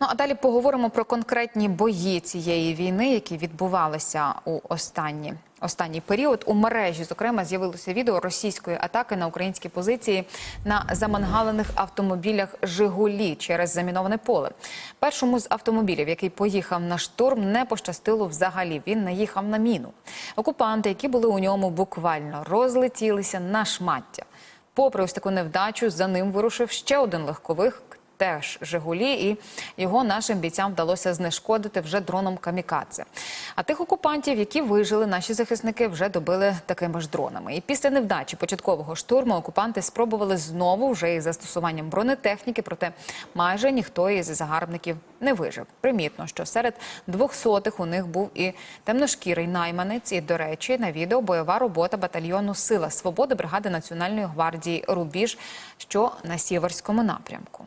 Ну а далі поговоримо про конкретні бої цієї війни, які відбувалися у останні. Останній період у мережі, зокрема, з'явилося відео російської атаки на українські позиції на замангалених автомобілях Жигулі через заміноване поле. Першому з автомобілів, який поїхав на штурм, не пощастило взагалі. Він наїхав на міну. Окупанти, які були у ньому, буквально розлетілися на шмаття. Попри ось таку невдачу, за ним вирушив ще один легковик. Теж Жигулі, і його нашим бійцям вдалося знешкодити вже дроном камікадзе. А тих окупантів, які вижили, наші захисники вже добили такими ж дронами. І після невдачі початкового штурму окупанти спробували знову вже із застосуванням бронетехніки, проте майже ніхто із загарбників не вижив. Примітно, що серед двохсотих у них був і темношкірий найманець. І, до речі, на відео бойова робота батальйону Сила свободи бригади Національної гвардії Рубіж, що на сіверському напрямку.